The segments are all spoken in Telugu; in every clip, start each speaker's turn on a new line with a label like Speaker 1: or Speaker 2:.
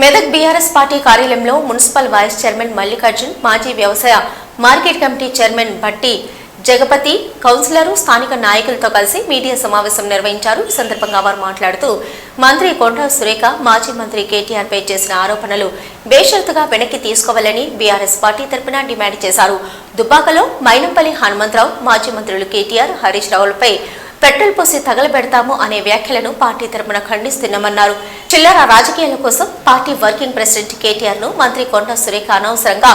Speaker 1: మెదక్ బీఆర్ఎస్ పార్టీ కార్యాలయంలో మున్సిపల్ వైస్ చైర్మన్ మల్లికార్జున్ మాజీ వ్యవసాయ market committee chairman Bhatti Jagapathi councillor స్థానిక నాయకులతో కలిసి మీడియా సమావేశం నిర్వహించారు. ఈ సందర్భంగా వారు మాట్లాడుతూ మంత్రి కొండా సురేఖ మాజీ మంత్రి కేటీఆర్ పై చేసిన ఆరోపణలు బేషరతుగా వెనక్కి తీసుకోవాలని బీఆర్ఎస్ పార్టీ తరపున డిమాండ్ చేశారు. దుబ్బాకలో మైనంపల్లి హనుమంతరావు మాజీ మంత్రులు కేటీఆర్ హరీష్ రావులపై పెట్రోల్ పోసి తగలబెడతాము అనే వ్యాఖ్యలను పార్టీ తరపున ఖండిస్తున్నామన్నారు. చిల్లర రాజకీయాల కోసం పార్టీ వర్కింగ్ ప్రెసిడెంట్ కేటీఆర్ను మంత్రి కొండ సురేఖ అనవసరంగా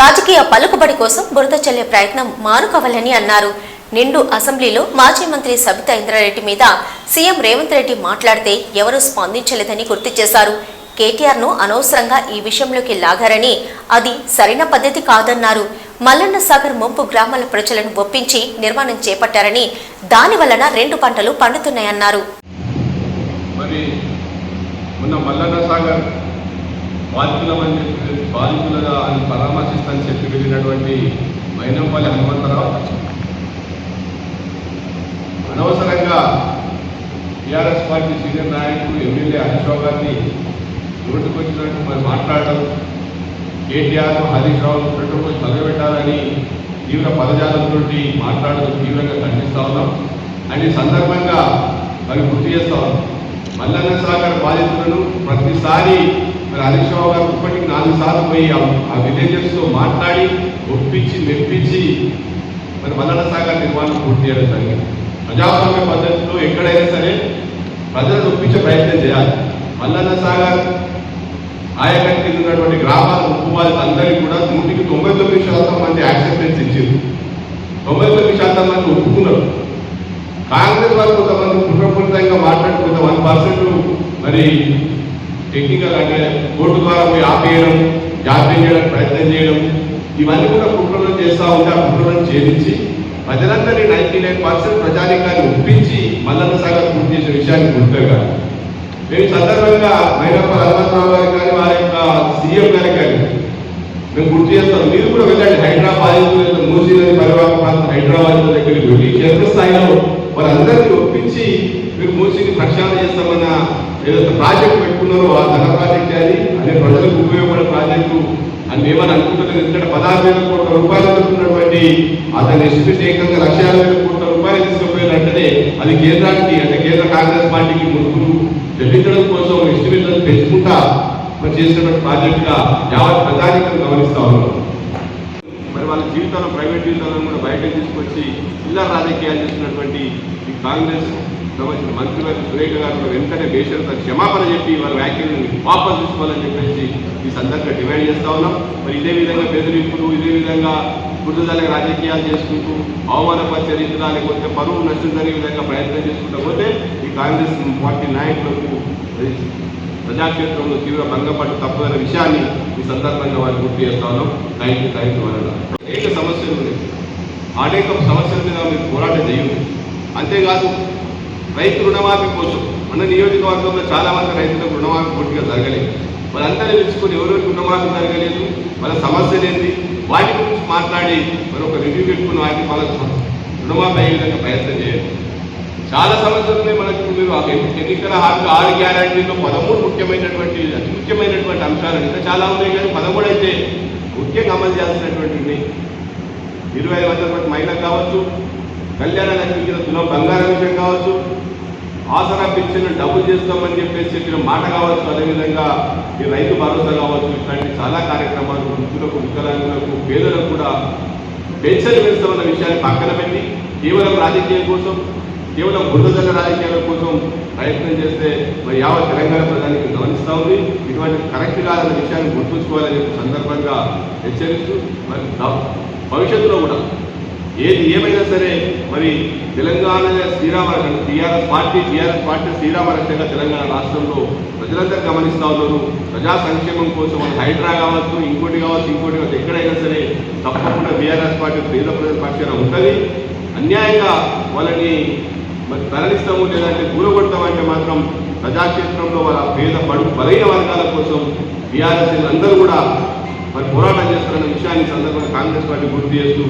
Speaker 1: రాజకీయ పలుకుబడి కోసం బురద చల్లే ప్రయత్నం మానుకోవాలని అన్నారు. నిండు అసెంబ్లీలో మాజీ మంత్రి సబితా ఇంద్రారెడ్డి మీద సీఎం రేవంత్ రెడ్డి మాట్లాడితే ఎవరూ స్పందించలేదని గుర్తు చేశారు. కేటీఆర్ను అనవసరంగా ఈ విషయంలోకి లాగారని అది సరైన పద్ధతి కాదన్నారు. మల్లన్న సాగర్ ముంపు గ్రామాల ప్రజలను ఒప్పించి నిర్మాణం చేపట్టారని దాని వలన రెండు పంటలు పండుతున్నాయన్నారు.
Speaker 2: మరి మొన్న మల్లన్న సాగర్ బాధితులమని చెప్పి బాధితులుగా అని పరామర్శిస్తానని చెప్పి వెళ్ళినటువంటి మైనంపల్లి హనుమంతరావు అనవసరంగా టీఆర్ఎస్ పార్టీ సీనియర్ నాయకుడు ఎమ్మెల్యే హరీష్ గారిని రోడ్డుకు వచ్చినట్టు మరి మాట్లాడడం కేటీఆర్ హరీష్ రావు పెట్టుకుని చదవబెట్టాలని తీవ్ర పదజాలంతో మాట్లాడడం తీవ్రంగా ఖండిస్తూ ఉన్నాం. అండ్ ఈ సందర్భంగా మరి గుర్తు చేస్తా ఉన్నాం. మల్లన్న సాగర్ బాధితులను ప్రతిసారి మరి హరీష్ రావు గారు ఇప్పటికి నాలుగు సార్లు పోయి ఆ- ఆ మాట్లాడి ఒప్పించి మెప్పించి మరి మల్లన్న సాగర్ నిర్మాణం పూర్తి చేయడం జరిగింది. ప్రజాస్వామ్య పద్ధతిలో ఎక్కడైనా సరే ప్రజలను ఒప్పించే ప్రయత్నం చేయాలి. మల్లన్న సాగర్ ఆయకట్టు కింద ఉన్నటువంటి గ్రామాల ముక్కుబాధిత అందరికీ కూడా నూటికి తొంభై తొమ్మిది శాతం మంది యాక్సెప్టెన్స్ ఇచ్చారు తొంభై తొమ్మిది శాతం మంది ఒప్పుకున్నారు. కాంగ్రెస్ వాళ్ళు కొంతమంది కుట్రపూరితంగా మాట్లాడి కొంత వన్ పర్సెంట్ మరి టెక్నికల్ అంటే కోర్టు ద్వారా పోయి ఆపేయడం జాప్యం చేయడానికి ప్రయత్నం చేయడం ఇవన్నీ కూడా కుట్రలను చేస్తూ ఉంటే ఆ కుట్రలను ఛేదించి ప్రజలందరినీ నైన్టీ నైన్ పర్సెంట్ ప్రజానికాన్ని ఒప్పించి మల్లన్న సాగర్ పూర్తి చేసే విషయాన్ని గుర్తుగా మేము సందర్భంగా మైనప్ప హనుమంతరావు గారికి కానీ వారి యొక్క సీఎం గారికి కానీ మేము గుర్తు చేస్తాం. మీరు కూడా వెళ్ళండి. హైదరాబాద్ మూసీ పరివాహక ప్రాంతం హైదరాబాద్ దగ్గరికి వెళ్ళి కేంద్ర స్థాయిలో వారందరినీ ఒప్పించి మీరు మూసీని ప్రక్షాళన చేస్తామన్న ఏదైతే ప్రాజెక్ట్ పెట్టుకున్నారో ఆ ధన ప్రాజెక్ట్ అది. అదే ప్రజలకు ఉపయోగపడే ప్రాజెక్టు. అని మేమని అనుకుంటున్నాం. ఎందుకంటే పదహారు వేల కోట్ల రూపాయలు ఉన్నటువంటి అతని ఎస్టిమేట్ ఏకంగా లక్ష యాభై వేల కోట్ల రూపాయలు అది కేంద్రానికి అంటే కేంద్ర కాంగ్రెస్ పార్టీకి ముందు చెల్లించడం కోసం ఎస్టిమేట్లను పెంచుకుంటా మరి చేసినటువంటి ప్రాజెక్ట్గా యావత్ ప్రజానికం గమనిస్తా ఉన్నాం. మరి వాళ్ళ జీవితాలను ప్రైవేట్ జీవితాలను కూడా బయటకు తీసుకొచ్చి చిల్లర రాజకీయాలు చేసినటువంటి ఈ కాంగ్రెస్ సంబంధించిన మంత్రివర్గ సురేఖ గారు వెంటనే బేషరత క్షమాపణ చెప్పి వాళ్ళ వ్యాఖ్యలను వాపసు తీసుకోవాలని చెప్పేసి ఈ సందర్భంగా డిమాండ్ చేస్తా ఉన్నాం. మరి ఇదే విధంగా బెదిరింపులు ఇదే విధంగా గుర్తుదలగా రాజకీయాలు చేసుకుంటూ అవమానపరిచే రీతిగా లేకపోతే పరువు నష్టం జరిగే విధంగా ప్రయత్నం చేసుకుంటూ పోతే ఈ కాంగ్రెస్ పార్టీ నాయకులకు ప్రజాక్షేత్రంలో తీవ్ర భంగపట్టు తప్పదన్న విషయాన్ని ఈ సందర్భంగా వారు గుర్తు చేస్తా ఉన్నాం. థ్యాంక్ యూ థ్యాంక్ యూ వల్ల అనేక సమస్యలు ఉన్నాయి. అనేక సమస్యల మీద మీరు పోరాటం చేయండి అంతేకాదు రైతు రుణమాఫీ కోసం మన నియోజకవర్గంలో చాలా మంది రైతులకు రుణమాఫీ పూర్తిగా జరగలేదు. వాళ్ళందరినీ తెలుసుకొని ఎవరెవరికి రుణమాఫీ జరగలేదు? వాళ్ళ సమస్యలేంటి వాటి గురించి మాట్లాడి మరి ఒక రివ్యూ పెట్టుకుని వాటిని మనకు రుణమాఫీ అయ్యే విధంగా ప్రయత్నం చేయండి. చాలా సమస్యలు మనకు మనకి మీరు ఎన్నికల హామీ ఆరు గ్యారంటీలో పదమూడు ముఖ్యమైనటువంటి అతి ముఖ్యమైనటువంటి అంశాలు ఇంకా చాలా ఉన్నాయి కానీ పదమూడు అయితే ముఖ్యంగా అమలు చేయాల్సినటువంటి ఇరవై ఐదు వందల మహిళ కావచ్చు కళ్యాణ లక్ష్మి కింద తులం బంగారం విషయం కావచ్చు ఆసరా పిచ్చిని డబ్బు చేస్తామని చెప్పేసి చెప్పిన మాట కావచ్చు అదేవిధంగా ఈ రైతు భరోసా కావచ్చు ఇట్లాంటి చాలా కార్యక్రమాలు వృద్ధులకు వికలాంగులకు పేదలకు కూడా పెన్షన్ పెంచుతామన్న విషయాన్ని పక్కన పెట్టి కేవలం రాజకీయం కోసం కేవలం బురదజల్ల రాజకీయాల కోసం ప్రయత్నం చేస్తే మరి యావత్ తెలంగాణ ప్రజానికి గమనిస్తూ ఉంది. ఇటువంటి కరెక్ట్ కాదన్న విషయాన్ని గుర్తుంచుకోవాలని చెప్పి సందర్భంగా హెచ్చరిస్తూ మరి భవిష్యత్తులో కూడా ఏది ఏమైనా సరే మరి Telangana Srirama TRS party TRS party Srirama Telangana రాష్ట్రంలో ప్రజలందరూ గమనిస్తూ ఉన్నారు. ప్రజా సంక్షేమం కోసం మన హైడ్రా కావచ్చు ఇంకోటి కావచ్చు ఇంకోటి కావచ్చు ఎక్కడైనా సరే తప్పకుండా బీఆర్ఎస్ పార్టీ పేద ప్రజల పక్షాన ఉంటుంది. అన్యాయంగా వాళ్ళని మరి తరలిస్తాము లేదంటే కూలగొడతామంటే మాత్రం ప్రజాక్షేత్రంలో వాళ్ళ పేద పడు బలైన వర్గాల కోసం బీఆర్ఎస్ అందరూ కూడా మరి పోరాటం చేస్తారన్న విషయాన్ని సందర్భంగా కాంగ్రెస్ పార్టీ గుర్తు చేస్తూ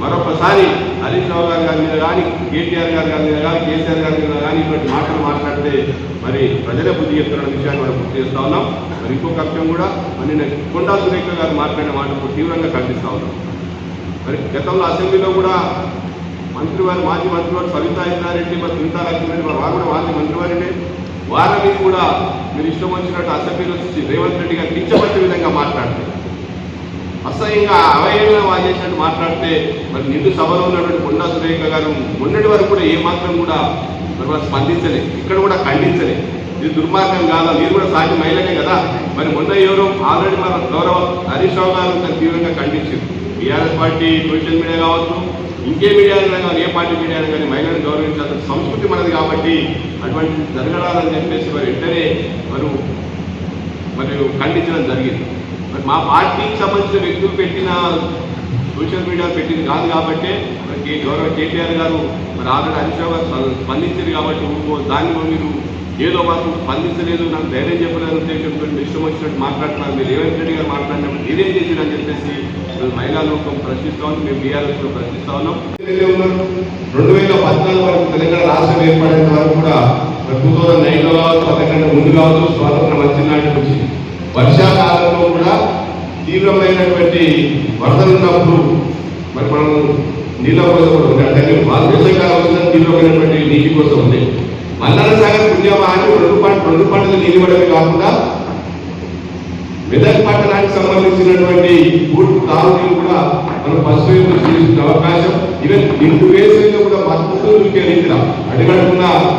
Speaker 2: మరొకసారి హరీష్ రావు గారి గారి మీద కానీ కేటీఆర్ గారి గారి మీద కానీ కేసీఆర్ గారి మీద కానీ ఇటువంటి మాటలు మాట్లాడితే మరి ప్రజల బుద్ధి చెప్తున్న విషయాన్ని మనం గుర్తు చేస్తా ఉన్నాం. మరి ఇంకొక అంశం కూడా మరి నిన్న కొండా సురేఖ గారు మాట్లాడిన మాటకు తీవ్రంగా ఖండిస్తా ఉన్నాం. మరి గతంలో అసెంబ్లీలో కూడా మంత్రివారి మాజీ మంత్రివారు సవితా ఇంద్రారెడ్డి మరి సునీతా లక్ష్మణ్ వారు వారు కూడా మాజీ మంత్రివారినే వారిని కూడా మీరు ఇష్టం వచ్చినట్టు అసెంబ్లీలో వచ్చి రేవంత్ రెడ్డి గారు కించపరిచే విధంగా మాట్లాడతారు అసహ్యంగా అవహేళన చేసినట్టు మాట్లాడితే మరి నిండు సభలో ఉన్నటువంటి కొండా సురేఖ గారు మొన్నటి వరకు కూడా ఏ మాత్రం కూడా మరి వారు స్పందించలే ఇక్కడ కూడా ఖండించలే. ఇది దుర్మార్గం కాదా? మీరు కూడా సాటి మహిళనే కదా? మరి మొన్న ఎవరో ఆల్రెడీ మన గౌరవ హరీష్ రావు గారు తీవ్రంగా ఖండించారు బీఆర్ఎస్ పార్టీ సోషల్ మీడియా కావచ్చు ఇంకే మీడియా కానీ ఏ పార్టీ మీడియా కానీ మహిళలను గౌరవించాల్సిన సంస్కృతి మనది కాబట్టి అటువంటి జరగడాలని చెప్పేసి మరి వెంటనే మరి మరి ఖండించడం జరిగింది. మా పార్టీకి సంబంధించిన వ్యక్తులు పెట్టిన సోషల్ మీడియా పెట్టింది కాదు కాబట్టి మరి గౌరవ కేటీఆర్ గారు మరి ఆల్రెడీ హరీష్ రావు గారు స్పందించారు కాబట్టి ఊరుకో- దాన్ని మీరు ఏదో మాకు స్పందించలేదు నాకు ధైర్యం చెప్పలేదు ఉద్దేశంతో ఇష్టం వచ్చినట్టు మాట్లాడుతున్నారు. మీరు రేవంత్ రెడ్డి గారు మాట్లాడినప్పుడు మీరేం చేసిరని చెప్పేసి ఈరోజు మహిళా లోకం ప్రశ్నిస్తాం మేము బీఆర్ఎస్లో ప్రశ్నిస్తా ఉన్నాం. రెండు వేల పద్నాలుగు వరకు తెలంగాణ రాష్ట్రం ఏర్పడిన వరకు కూడా టూ థౌసండ్ నైన్లో కావచ్చు అంతకంటే ముందు కావచ్చు స్వాతంత్రం వచ్చిన నాటి నుంచి. వర్షాకాలంలో కూడా తీవ్రమైనటువంటి వరదలు ఉన్నప్పుడు మరి మనం నీళ్ళ కోసం ఉంది. అంటే వేసవికాలం వచ్చిన తీవ్రమైనటువంటి నీటి కోసం ఉంది. మల్లన సాగర్ పుణ్యమాని రెండు పంట రెండు పంటలు నీళ్ళు పడమే కాకుండా మెదక్ పట్టణానికి సంబంధించినటువంటి పూర్తి తాగునీరు కూడా మనం ఫస్ట్ చూసిన అవకాశం. ఈవెన్ ఇంటి వేసవిలో కూడా మద్దతు దొరికే రీతిలో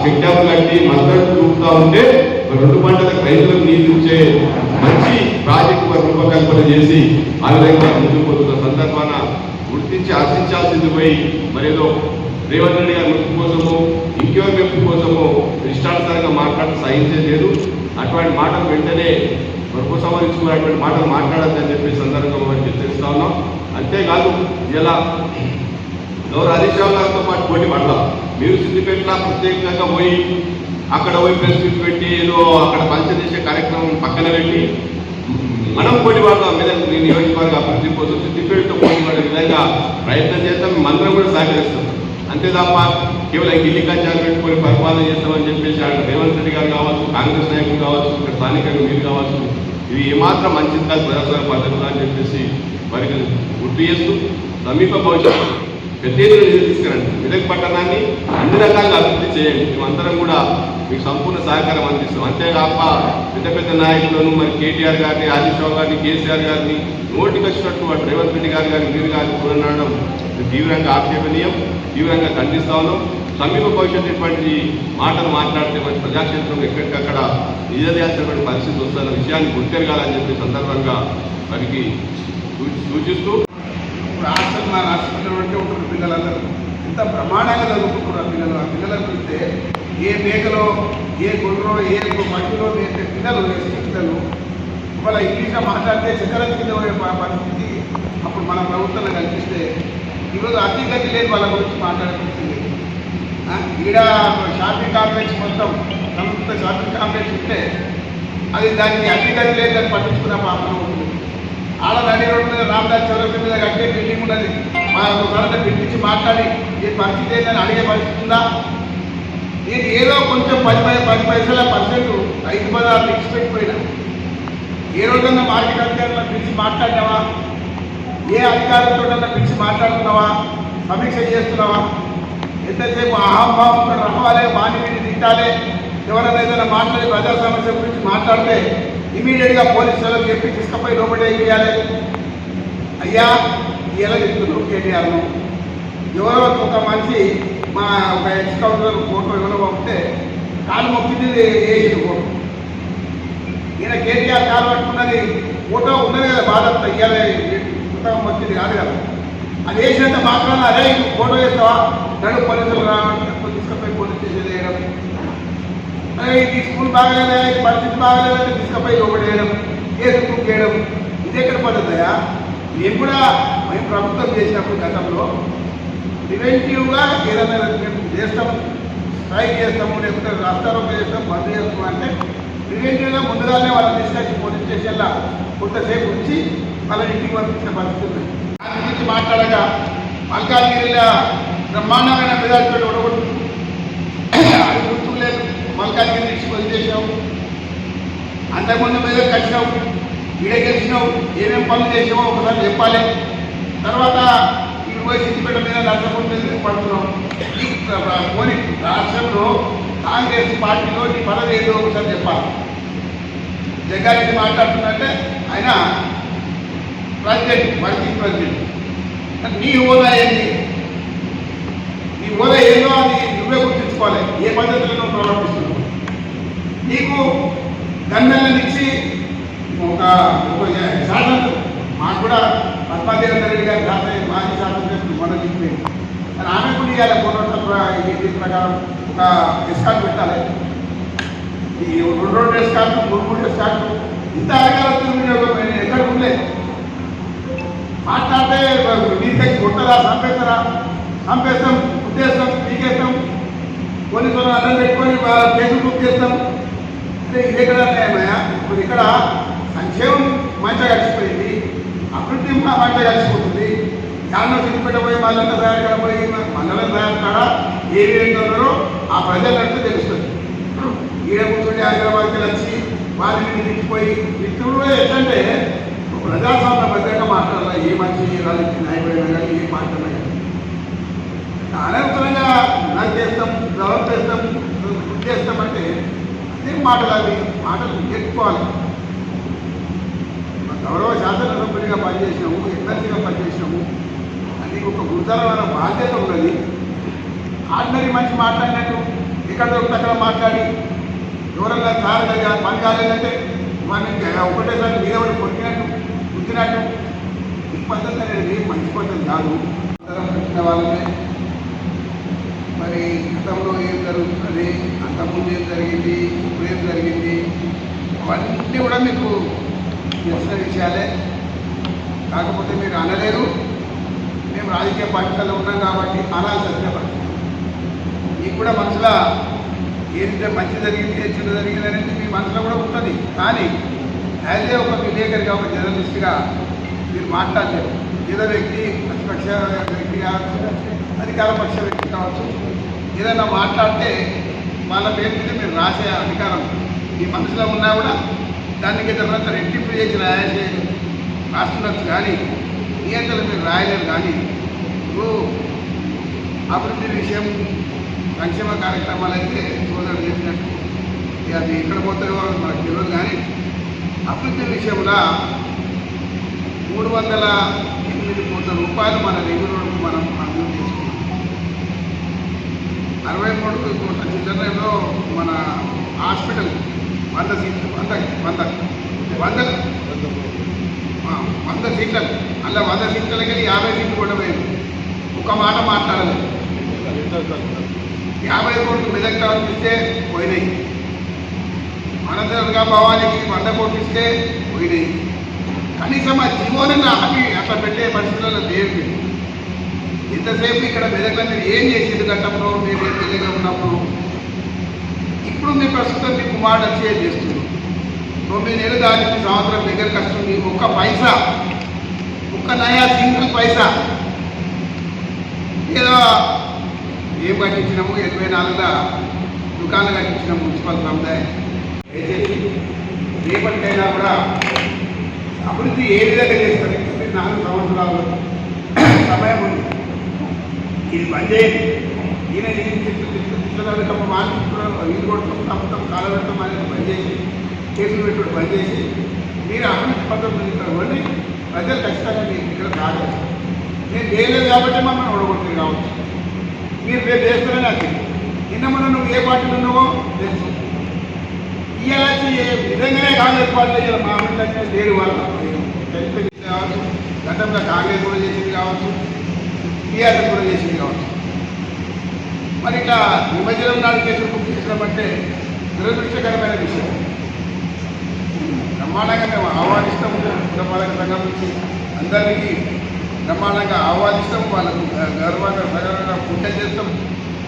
Speaker 2: చెక్ డ్యామ్ కట్టి మద్దతు చూపుతా ఉంటే రెండు పంటలకు రైతులకు నీళ్ళు ఇచ్చే మంచి ప్రాజెక్టు రూపకల్పన చేసి ఆ విధంగా ముందుకు పోతున్న సందర్భాన గుర్తించి ఆశించాల్సింది పోయి మరేదో రేవంత్ రెడ్డి గారి ముక్కు కోసము ఇంకెవరి మెప్పు కోసము ఇష్టానుసారంగా మాట్లాడటం సహించేది లేదు. అటువంటి మాటలు వెంటనే మరి ఉపసంహరించుకున్నటువంటి మాటలు మాట్లాడద్దని చెప్పి సందర్భంగా మనం హెచ్చరిస్తా ఉన్నాం. అంతేకాదు ఇలా గౌరవ హరీశ్రావు గారితో పాటు పోటీ పడదాం మీరు సిద్దిపేట ప్రత్యేకంగా పోయి అక్కడ పోయి ప్రెస్ మీట్ పెట్టి ఏదో అక్కడ పంచర్ చేసే కార్యక్రమం పక్కన పెట్టి మనం పోటీ పడతాం మీద నేను నియోజకవర్గ అభివృద్ధి కోసం సిద్ధిపేటతో పోటీ విధంగా ప్రయత్నం చేస్తాం మంత్రం కూడా సహకరిస్తాం. అంతే తప్ప కేవలం గిల్లి కంచాలు పెట్టుకొని పరిపాలన చేస్తామని చెప్పేసి అక్కడ రేవంత్ రెడ్డి గారు కావచ్చు కాంగ్రెస్ నాయకులు కావచ్చు ఇక్కడ స్థానికంగా మీరు కావచ్చు ఇది ఏమాత్రం మంచిది కాదు ప్రజాస్వామ్య పద్ధతులు అని చెప్పేసి వారికి గుర్తు చేస్తూ సమీప భవిష్యత్తు. పెద్ద తీసుకురండి మెదక్ పట్టణాన్ని అన్ని రకాలుగా అభివృద్ధి చేయండి. మేమందరం కూడా మీకు సంపూర్ణ సహకారం అందిస్తాం. అంతేకాక పెద్ద పెద్ద నాయకులను మరి కేటీఆర్ గారిని హరీష్ గారిని కేసీఆర్ గారిని నోటికి వచ్చినట్టు అటు రేవంత్ రెడ్డి గారు గారిని మీరు గారిని కొనడం తీవ్రంగా ఆక్షేపణీయం. తీవ్రంగా ఖండిస్తా ఉన్నాం. సమీప భవిష్యత్తు ఇటువంటి మాటలు మాట్లాడితే మరి ప్రజాక్షేత్రం ఎక్కడికక్కడ నిజదేయాల్సినటువంటి పరిస్థితి వస్తున్న విషయాన్ని గుర్తెరగాలని చెప్పి సందర్భంగా వారికి సూచిస్తూ
Speaker 3: ఇప్పుడు హాస్టల్ మా హాస్పిటల్ ఉంటే ఉంటారు పిల్లలందరూ. ఇంత ప్రమాణంగా చదువుకుంటున్నారు పిల్లలు. ఆ పిల్లలకు చూస్తే ఏ మేకలో ఏ గుర్రో ఏ మట్టిలో మేపే పిల్లలు ఎస్టీ పిల్లలు ఇవాళ ఇంగ్లీష్లో మాట్లాడితే చక్కెర కింద పోయే పరిస్థితి అప్పుడు మన ప్రభుత్వంలో కల్పిస్తే ఈరోజు అతి గతి లేని వాళ్ళ గురించి మాట్లాడాల్సింది. ఈడ షాపింగ్ కాంప్లెక్స్ మొత్తం సంస్థ షాపింగ్ కాంప్లెక్స్ ఉంటే అది దానికి అతి గతి లేదని పట్టించుకున్న పాపం. ఆడ నడి రోడ్డు మీద రామదాస్ చౌరస్తా మీద కట్టే బిల్డింగ్ ఉన్నది మా ఒకసారి పిలిపించి మాట్లాడి ఈ పరిస్థితి ఏందని అడిగే పరిస్థితి ఉందా? నేను ఏదో కొంచెం పది పై పది పైసల పర్సెంట్ రైతు బజార్ ఫిక్స్ పెట్టిపోయినా ఏ రోజన్నా మార్కెట్ అధికారులను పిలిచి మాట్లాడినావా? ఏ అధికారులతో పిలిచి మాట్లాడుతున్నావా సమీక్ష చేస్తున్నావా? ఎంతసేపు అహంభావం రావాలి వాణి మీద తిట్టాలి? ఎవరైనా ఏదైనా మాట్లాడి ప్రజా సమస్య గురించి మాట్లాడితే ఇమీడియట్గా పోలీసు వాళ్ళకి చెప్పి తీసుకపోయి లోపల వేయాలి అయ్యా ఇలా చెప్తున్నారు కేటీఆర్ను ఎవరో ఒక మనిషి మా ఒక ఎక్స్ కౌంటర్ ఫోటో ఎవరో పంపితే కాలు మొక్కింది వేసింది ఫోటో ఈయన కేటీఆర్ కాలు పట్టుకున్నది ఫోటో ఉన్నది కదా బాధ ఇయ్యాలి పుస్తకం వచ్చింది కాదు కదా. అది వేసినంత మాత్రాన అదే ఫోటో వేస్తావా నడు పోలీసులు రావడం తీసుకుపోయి పోలీస్ స్టేషన్ వేయడం ఇది స్కూల్ బాగలేదా? ఇది పరిస్థితి బాగాలేదంటే తీసుకుపోయి లోపల వేయడం కేసు చేయడం ఇది ఎక్కడ పడుతుందా మేము కూడా మేము ప్రభుత్వం చేసినప్పుడు గతంలో ప్రివెంటివ్గా ఏదైనా మేము చేస్తాం స్ట్రైక్ చేస్తాము లేకపోతే రాష్ట్రాలకు చేస్తాం బంద్ చేస్తాము అంటే ప్రివెంటివ్గా ముందుగానే వాళ్ళని తీసుకొచ్చి పోలీస్ స్టేషన్లో కొంతసేపు ఉంచి వాళ్ళ ఇంటికి పంపించిన పరిస్థితి ఉంది. దాని గురించి మాట్లాడగా మల్కాజ్గిరిలో బ్రహ్మాండమైన మెజార్టీతో ఓడగొట్టు అది గుర్తు లేదు మల్కాజ్గిరి నుంచి వదిలేసావు అంతకుముందు మీద కలిసినావు ఈడ గెలిచినావు ఏమేమి పనులు చేసావో ఒకసారి చెప్పాలి. తర్వాత ఈ పోయి సిద్దిపేట మీద నష్టపోటు మీద పడుతున్నావు పోనీ రాష్ట్రంలో కాంగ్రెస్ పార్టీలో నీ పదవి ఏదో ఒకసారి చెప్పాలి. జగ్గారెడ్డి మాట్లాడుతున్నట్టే ఆయన ప్రెసిడెంట్ వర్కింగ్ ప్రెసిడెంట్. నీ హోదా ఏంటి నీ హోదా ఏదో అది నువ్వే గుర్తించుకోవాలి. ఏ పద్ధతిలో నువ్వు ప్రవర్తిస్తున్నావు నీకు గన్మెన్లను ఇచ్చి ఒక ఒక శాసన మాకు కూడా పద్మాదేవేంద్ర రెడ్డి గారు శాసన మాజీ శాసనసభ్యులు మొన్న చెప్పిపోయింది కానీ ఆమె కూడా ఇవాళ పూర్వోత్తర ప్రకారం ఒక డిస్కౌంట్ పెట్టాలి. ఈ రెండు రెండు డిస్కౌంట్ మూడు మూడు డిస్కౌంట్ ఇంత అధికారులు వినియోగం ఎక్కడ ఉండలే మాట్లాడితే నీకు కొట్టదా చంపేస్తారా? చంపేస్తాం ఉద్దేశం పీకేస్తాం. పోలీసులు అన్నం పెట్టుకొని కేసులు బుక్ చేస్తాం. అంటే ఇదే కదా ఇప్పుడు ఇక్కడ సంక్షేమం మంచిగా కలిసిపోయింది. అభివృద్ధి మంచిగా కలిసిపోతుంది. యాన్నో సిద్దిపేట పోయి తయారు పోయి మండలం తయారు కాడా ఏ విధంగా ఉన్నారో ఆ ప్రజలంతా తెలుస్తుంది. ఈడ కూర్చొని హైదరాబాద్కి వచ్చి వారిని తిట్టిపోయి మిత్రులు ఎట్లంటే ప్రజాస్వామ్యబద్ధంగా మాట్లాడాలి? ఏ మంచి ఏ రాజకీయ నాయకుడైనా కానీ ఏ మాట్లాడినా కానీ. అనవసరంగా నాకు చేస్తాం డెవలప్ చేస్తాం గుర్తు చేస్తామంటే ఏం మాటలు అవి? మాటలు ఎక్కువాలి మన గౌరవ శాసనసభ్యునిగా పనిచేసినాము ఎమ్మెల్సీగా పనిచేసినాము. అది ఒక గురుతరమైన బాధ్యత ఉన్నది. ఆర్డినరీ మనిషి మాట్లాడినట్టు ఇక్కడ అక్కడ మాట్లాడి ఎవరన్నా కారణంగా పని కాలేదంటే మనకి ఒకటేసారి మీద ఒకటి కొట్టినట్టు గుర్తినట్టు ఈ పద్ధతి అనేది మంచి పద్ధతి కాదు. వాళ్ళనే మరి గతంలో ఏం జరుగుతున్నది? అంతకుముందు ఏం జరిగింది? ఇప్పుడు ఏం జరిగింది? అవన్నీ కూడా మీకు తెలిసిన విషయాలే. కాకపోతే మీరు అనలేరు. మేము రాజకీయ పార్టీలలో ఉన్నాం కాబట్టి అనాల్సి వచ్చిన మీకు కూడా మనసులో ఏదైతే మంచి జరిగింది ఏ చెడు జరిగింది అనేది మీ మనసులో కూడా ఉంటుంది. కానీ యాజ్ ఏ ఒక విలేకరిగా ఒక జర్నలిస్ట్గా మీరు మాట్లాడలేరు. ఏదో వ్యక్తి ప్రతిపక్ష వ్యక్తి కావచ్చు అధికార పక్ష వ్యక్తి కావచ్చు ఏదైనా మాట్లాడితే వాళ్ళ పేరు మీద మీరు రాసే అధికారం మీ మనసులో ఉన్నా కూడా దానికి తర్వాత రెట్టింపు చేసి రాయాల్సి రాస్తున్నట్టు కానీ నియంత్రణ మీరు రాయలేరు కానీ ఇప్పుడు అభివృద్ధి విషయం సంక్షేమ కార్యక్రమాలు అయితే సోదరుడు చెప్పినట్టు అది ఎక్కడ పోతాయో మనకు తెలియదు కానీ అభివృద్ధి విషయంలో మూడు వందల ఎనిమిది కోట్ల రూపాయలు మన రెగ్యులర్ మనం అరవై మూడు కోట్ల చిల్లరలో మన హాస్పిటల్ వంద సీట్లు వంద వంద వంద వంద సీట్లకు అలా వంద సీట్లకి యాభై సీట్లు కూడా పోయింది. ఒక మాట మాట్లాడలేదు. యాభై కోట్లు మెదక్ టౌన్ ఇస్తే పోయినాయి. అనంతరంగా భవానికి వంద కోట్లు ఇస్తే పోయినాయి. కనీసం ఆ జీవోని ఆపి అట్లా పెట్టే పరిస్థితుల్లో లేదు ఇంతసేపు ఇక్కడ మెదక్లో మీరు ఏం చేసింది గతంలో మీరు ఏం తెలియగా ఉన్నప్పుడు? ఇప్పుడు మీ ప్రస్తుతం మీ కుమారుడు వచ్చి ఏం చేస్తున్నారు తొమ్మిది నెలలు దానికి సంవత్సరం కష్టం నీ ఒక్క పైసా ఒక్క నయా సింగిల్ పైసా. ఏదో ఏం కట్టించినాము? ఎనభై నాలుగులో దుకాణాలు కట్టించిన మున్సిపల్ సముదాయం. దయచేసి రేపటికైనా కూడా అభివృద్ధి ఏ విధంగా చేస్తారు? నాలుగు సంవత్సరాలు ఇది బంద్ చేయండి. ఈయన తీసుకురావడం మాట్లాడుతున్నారు వీళ్ళు కూడా కొట్టడం తప్పడం కాలబెట్టడం అనేది బంద్ చేసి కేసులు పెట్టుడు పనిచేసి మీరు అభివృద్ధి పద్ధతులు ఇవ్వండి. ప్రజలు ఖచ్చితంగా మీరు ఇక్కడ కాగలరు నేను చేయలేదు కాబట్టి మమ్మల్ని ఓడగొట్టింది కావచ్చు. మీరు రేపు చేస్తారని అది నిన్న మొన్న నువ్వు ఏ పార్టీలు ఉన్నావో తెలుసు. ఇవాళ నిజంగానే కాంగ్రెస్ పార్టీ ఇలా మా అభివృద్ధి లేరు వాళ్ళు చనిపోయింది గతంలో కాంగ్రెస్ కూడా చేసింది కావచ్చు. టీఆర్ఎస్ కూడా చేసింది కావచ్చు. మరి ఇట్లా విభజనం నాడు కేసులు బుక్ చేసినామంటే దురదృష్టకరమైన విషయం. బ్రహ్మాండంగా మేము ఆహ్వానిస్తాము బ్రహ్మాండంగా సంఘం నుంచి అందరికీ. బ్రహ్మాండంగా ఆహ్వానిస్తాం వాళ్ళకు గర్వంగా సగర్వంగా పూజ చేస్తాం.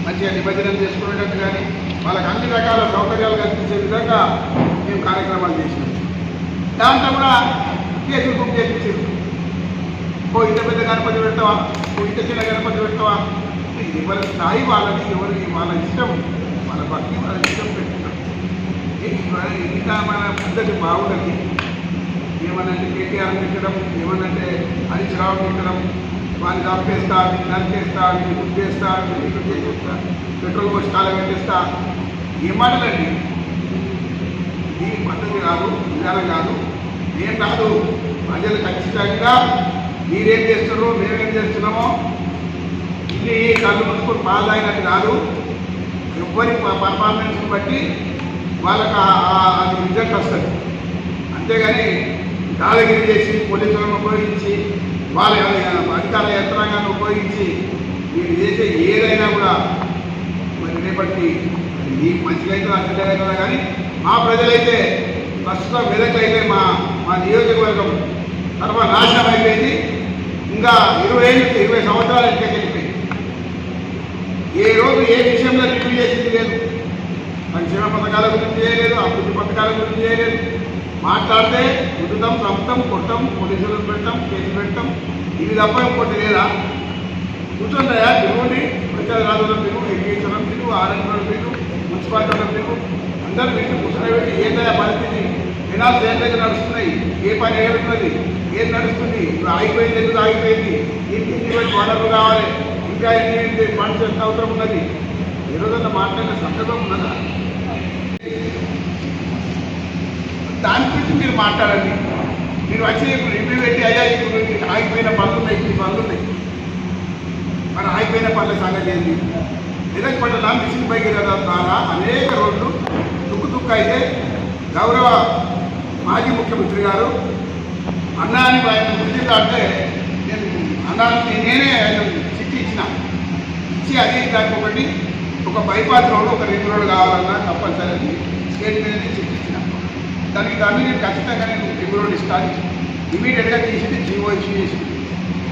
Speaker 3: మంచిగా నిమజ్జనం చేసుకునేటట్టు కానీ వాళ్ళకి అన్ని రకాల సౌకర్యాలు కల్పించే విధంగా మేము కార్యక్రమాలు చేసినాం. దాంట్లో కూడా కేసులు బుక్ చేయించారు ఓ ఇంత పెద్ద గణపతి పెడతావా? ఓ ఇంత చిన్న గణపతి పెడతావా? ఎవరి స్థాయి వాళ్ళకి ఎవరి వాళ్ళ ఇష్టం వాళ్ళ భక్తి వాళ్ళ ఇష్టం పెట్టడం ఇంకా మన పద్ధతి బాగుండదు. ఏమనంటే కేటీఆర్ పెట్టడం ఏమనంటే హరీష్ రావు పెట్టడం వాళ్ళు చంపేస్తా వీడిని నరికేస్తా నేను గుర్తేస్తా వీడిని చేసేస్తా పెట్రోల్ పోసి కాల పెట్టేస్తా ఏం మాటలండి? ఇది పద్ధతి కాదు విధానం కాదు ఏం కాదు. ప్రజలు ఖచ్చితంగా మీరేం చేస్తున్నారో మేమేం చేస్తున్నామో ఇది కళ్ళు ముసుకొని పాలు తాగినట్టు కాదు. ఎవరి పర్ఫార్మెన్స్ని బట్టి వాళ్ళకి అది రిజల్ట్ వస్తుంది. అంతేగాని దాళగిరి చేసి పోలీసులను ఉపయోగించి వాళ్ళ అధికార యంత్రాంగాన్ని ఉపయోగించి మీరు చేసే ఏదైనా కూడా మరి రేపటి మీకు మంచిగా అయితే కదా కానీ మా ప్రజలైతే ప్రస్తుతం మెదక్ అయితే మా మా నియోజకవర్గం సర్వనాశనం అయిపోయింది. ఇంకా ఇరవై ఏళ్ళు ఇరవై సంవత్సరాలు ఇంటికి ఏ రోజు ఏ విషయంలో రివ్యూ చేసింది లేదు. సంక్షేమ పథకాల గురించి చేయలేదు అభివృద్ధి పథకాల గురించి చేయలేదు. మాట్లాడితే కుదుతాం చంపుతాం కొట్టం పోలీసులను పెట్టడం కేసు పెట్టడం ఇవి తప్ప ఇంకోటి లేదా? కూర్చుంటాయా? పిలువుని ప్రచార రాజుల పిలువు ఇరిగేషన్ పిలువు ఆర్ఎండ్ల పిలువు మున్సిపాలిటీల పిలువు అందరూ కూర్చునే పెట్టి ఏంటయ్యా పరిస్థితి? ఫినాన్స్ ఏం దగ్గర నడుస్తున్నాయి. ఏ పని ఏమిటి ఏం నడుస్తుంది? ఇప్పుడు ఆగిపోయింది ఎందుకు ఆగిపోయింది? ఈ కింది వనరులు కావాలి? ఇంకా ఎన్ని ఫండ్స్ ఎంత అవసరం ఉన్నది? ఈ రోజున మాట్లాడిన సందర్భం ఉన్నదా? దాని గురించి మీరు మాట్లాడండి. మీరు వచ్చి ఇప్పుడు రివ్యూ పెట్టి అయ్యా ఇప్పుడు ఆగిపోయిన పనులు ఉన్నాయి ఈ పనులు ఉన్నాయి. మరి ఆగిపోయిన పనుల సంగతి ఏంటి? మెదక్ పట్ల మిషన్ భగీరథ ద్వారా అనేక రోడ్లు దుక్కు దుక్కు అయితే గౌరవ మాజీ ముఖ్యమంత్రి గారు అన్నాని ఆయన గురించి అంటే నేను అన్నాన్ని నేనే ఆయన చిట్టి ఇచ్చిన. ఇచ్చి అది దానికి ఒకటి ఒక బైపాస్ రోడ్ ఒక రింగ్ రోడ్ కావాలన్నా తప్పనిసరి అని స్టేట్ మీద చిట్టి ఇచ్చిన. దానికి దాన్ని నేను ఖచ్చితంగా నేను రింగ్ రోడ్ ఇస్తాను. ఇమీడియట్గా తీసింది జీవో ఇష్యూ చేసింది.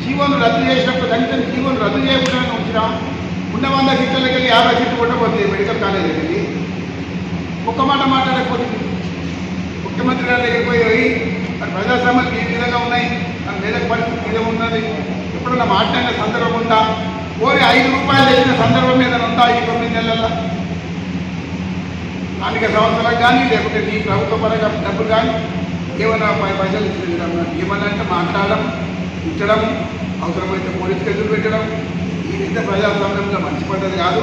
Speaker 3: జీవోను రద్దు చేసినప్పుడు కనీసం జీవోను రద్దు చేయకుండా ఉంచినా. ఉన్న వంద సీట్లకి వెళ్ళి యాభై సీట్లు కొట్టబోతుంది మెడికల్ కాలేజ్ వెళ్ళి ఒక్క మాట మాట్లాడకపోతుంది. ముఖ్యమంత్రి గారి దగ్గరికి పోయి మరి ప్రజా సమస్యలు ఈ విధంగా ఉన్నాయి? మన మేరకు పరిస్థితి మీద ఉన్నది. ఎప్పుడన్నా మాట్లాడిన సందర్భం ఉందా? ఓరి ఐదు రూపాయలు తెచ్చిన సందర్భం మీద ఉందా ఈ తొమ్మిది నెలల్లో? స్థానిక సంస్థలకు కానీ లేకపోతే నీ ప్రభుత్వ పరంగా డబ్బులు కానీ ఏమైనా పై- పైసలు ఇచ్చిన ఏమన్నా అంటే మాట్లాడడం ఇచ్చడం అవసరమైతే పోలీస్ కేసులు పెట్టడం ఇదైతే ప్రజాస్వామ్యంలో మంచి పద్ధతి కాదు.